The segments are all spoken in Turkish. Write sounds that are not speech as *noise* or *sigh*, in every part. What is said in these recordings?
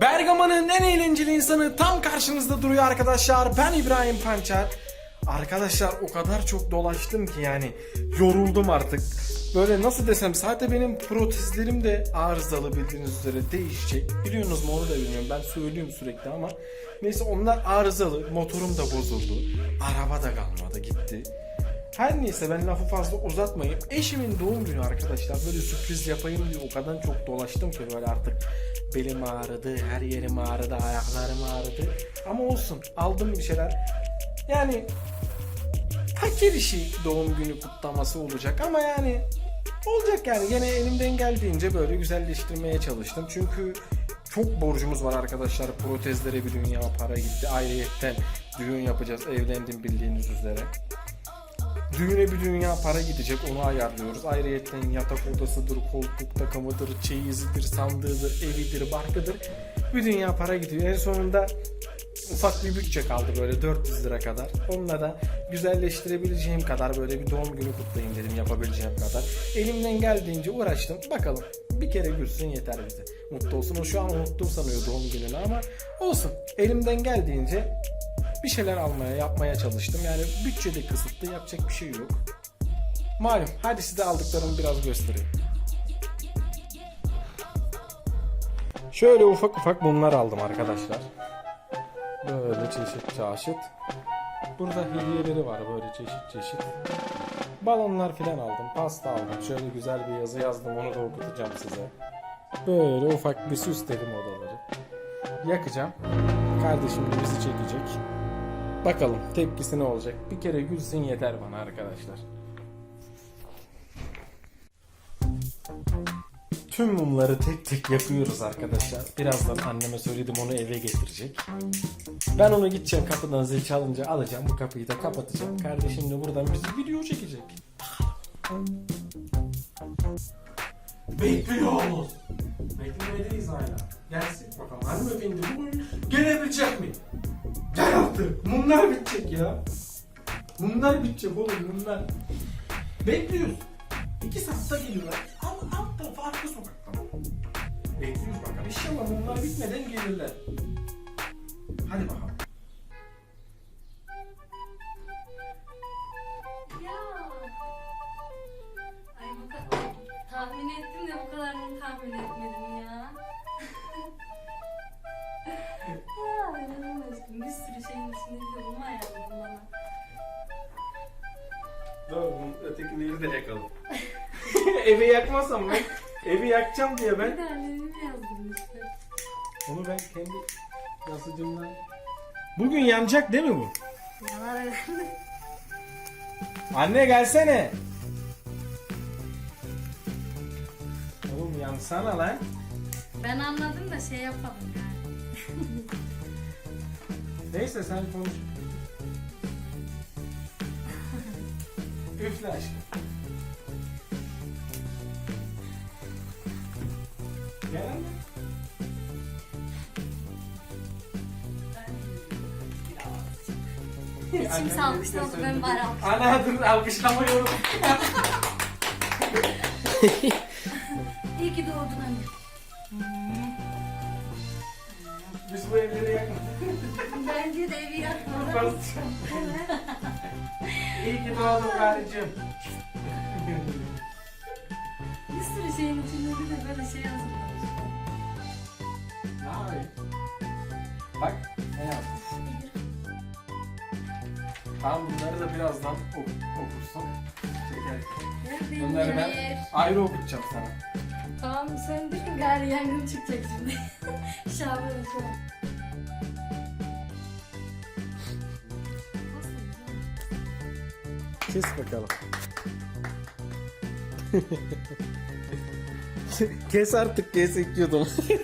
Bergama'nın en eğlenceli insanı tam karşınızda duruyor arkadaşlar. Ben İbrahim Pançer. Arkadaşlar o kadar çok dolaştım ki yani yoruldum artık. Böyle nasıl desem zaten benim protezlerim de arızalı bildiğiniz üzere değişecek. Biliyorsunuz mu onu da bilmiyorum ben söylüyorum sürekli ama. Neyse onlar arızalı motorum da bozuldu. Araba da kalmadı gitti. Her neyse ben lafı fazla uzatmayayım. Eşimin doğum günü arkadaşlar böyle sürpriz yapayım diye o kadar çok dolaştım ki böyle artık belim ağrıdı, her yerim ağrıdı, ayaklarım ağrıdı. Ama olsun aldım bir şeyler. Yani fakir işi doğum günü kutlaması olacak ama yani olacak yani gene elimden geldiğince böyle güzelleştirmeye çalıştım. Çünkü çok borcumuz var arkadaşlar. Protezlere bir dünya para gitti. Ayrıyetten düğün yapacağız. Evlendim bildiğiniz üzere. Düğüne bir dünya para gidecek onu ayarlıyoruz. Ayrıyetten yatak odasıdır, koltuk takımıdır, çeyizidir, sandığıdır, evidir, barkıdır. Bir dünya para gidiyor. En sonunda ufak bir bütçe kaldı böyle 400 lira kadar. Onunla da güzelleştirebileceğim kadar böyle bir doğum günü kutlayayım dedim yapabileceğim kadar. Elimden geldiğince uğraştım. Bakalım bir kere gülsün yeter bize. Mutlu olsun. O şu an unuttum sanıyor doğum gününü ama olsun. Elimden geldiğince bir şeyler almaya yapmaya çalıştım. Yani bütçede kısıtlı yapacak bir şey yok. Malum hadi size aldıklarımı biraz göstereyim. Şöyle ufak ufak mumlar aldım arkadaşlar. Böyle çeşit çeşit. Burada hediyeleri var böyle çeşit çeşit. Balonlar filan aldım, pasta aldım. Şöyle güzel bir yazı yazdım onu da okutacağım size. Böyle ufak bir süsledim odaları. Yakacağım. Kardeşim de bizi çekecek. Bakalım tepkisi ne olacak. Bir kere gülsün yeter bana arkadaşlar. Tüm mumları tek tek yakıyoruz arkadaşlar. Birazdan anneme söyledim onu eve getirecek. Ben onu gideceğim kapıdan zil çalınca alacağım. Bu kapıyı da kapatacağım. Kardeşim de buradan bizi video çekecek. Bekliyoruz. Beklemedeyiz hala. Gelsin bakalım hanımefendi bugün gelebilecek mi? Gel artık. Mumlar bitecek ya. Mumlar bitecek oğlum mumlar. Bekliyoruz. İki saatte geliyorlar. Alt, alt tarafı arka sokakta. Bekliyoruz bakalım. İnşallah mumlar bitmeden gelirler. Hadi bakalım. Ötekileri de yakalım. *laughs* Evi yakmasam ben, evi yakacağım diye Bir ben. de annemi yazdım işte. Onu ben kendi yazıcımdan... Bugün yanacak değil mi bu? Yalan öyle. Anne gelsene. Oğlum yansana lan. Ben anladım da şey yapalım yani. Neyse sen konuş. Üfle aşkım. Gel anne. Kimse alkışlamadı ben bari alkış. Ana dur alkışlamıyorum. İyi ki doğdun anne. Biz bu evleri yakmadık. Bence de evi yakmadan. *laughs* İyi ki doğdun karıcığım. *laughs* Bir sürü şeyin içinde bir de böyle şey yazılmış. Ne yapayım? Bak ne yaptım. Tamam bunları da birazdan ok okursun. Çeker. Bunları ben ayrı okutacağım sana. Tamam söndürün gari yangın çıkacak şimdi. *laughs* Şaban şu an. Kes bakalım. *laughs* kes artık kes ekiyordum. *laughs*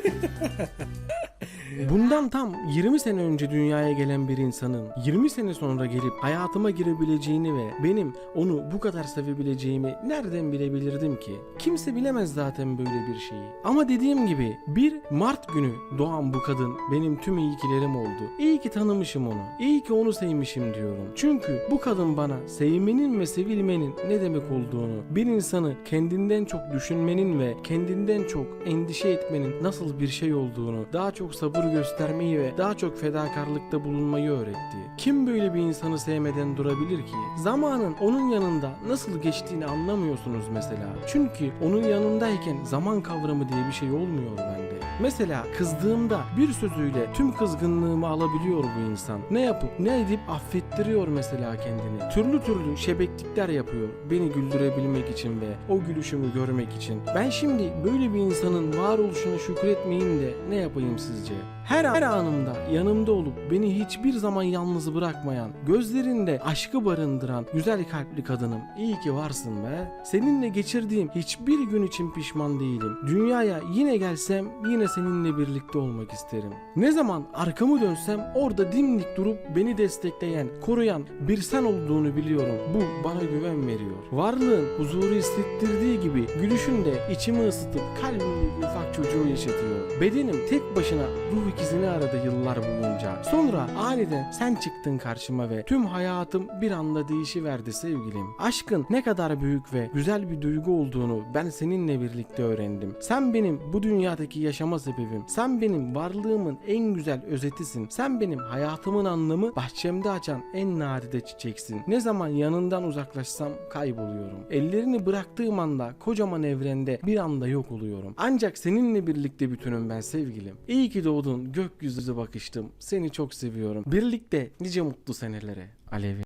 Bundan tam 20 sene önce dünyaya gelen bir insanın 20 sene sonra gelip hayatıma girebileceğini ve benim onu bu kadar sevebileceğimi nereden bilebilirdim ki? Kimse bilemez zaten böyle bir şeyi. Ama dediğim gibi bir Mart günü doğan bu kadın benim tüm iyikilerim oldu. İyi ki tanımışım onu. İyi ki onu sevmişim diyorum. Çünkü bu kadın bana sevmenin ve sevilmenin ne demek olduğunu, bir insanı kendinden çok düşünmenin ve kendinden çok endişe etmenin nasıl bir şey olduğunu, daha çok sabır göstermeyi ve daha çok fedakarlıkta bulunmayı öğretti. Kim böyle bir insanı sevmeden durabilir ki? Zamanın onun yanında nasıl geçtiğini anlamıyorsunuz mesela. Çünkü onun yanındayken zaman kavramı diye bir şey olmuyor bende. Mesela kızdığımda bir sözüyle tüm kızgınlığımı alabiliyor bu insan. Ne yapıp ne edip affettiriyor mesela kendini. Türlü türlü şebeklikler yapıyor beni güldürebilmek için ve o gülüşümü görmek için. Ben şimdi böyle bir insanın varoluşuna şükretmeyeyim de ne yapayım sizce? Her, her anımda yanımda olup beni hiçbir zaman yalnız bırakmayan, gözlerinde aşkı barındıran güzel kalpli kadınım. İyi ki varsın be. Seninle geçirdiğim hiçbir gün için pişman değilim. Dünyaya yine gelsem yine seninle birlikte olmak isterim. Ne zaman arkamı dönsem orada dimdik durup beni destekleyen, koruyan bir sen olduğunu biliyorum. Bu bana güven veriyor. Varlığın huzuru hissettirdiği gibi gülüşün de içimi ısıtıp kalbimi bir ufak çocuğu yaşatıyor. Bedenim tek başına ruh ikizini aradı yıllar boyunca. Sonra aniden sen çıktın karşıma ve tüm hayatım bir anda değişiverdi sevgilim. Aşkın ne kadar büyük ve güzel bir duygu olduğunu ben seninle birlikte öğrendim. Sen benim bu dünyadaki yaşama sebebim. Sen benim varlığımın en güzel özetisin. Sen benim hayatımın anlamı, bahçemde açan en nadide çiçeksin. Ne zaman yanından uzaklaşsam kayboluyorum. Ellerini bıraktığım anda kocaman evrende bir anda yok oluyorum. Ancak seninle birlikte bütünüm ben sevgilim. İyi ki doğdun gökyüzü bakıştım. Seni çok seviyorum. Birlikte nice mutlu senelere. Alevi.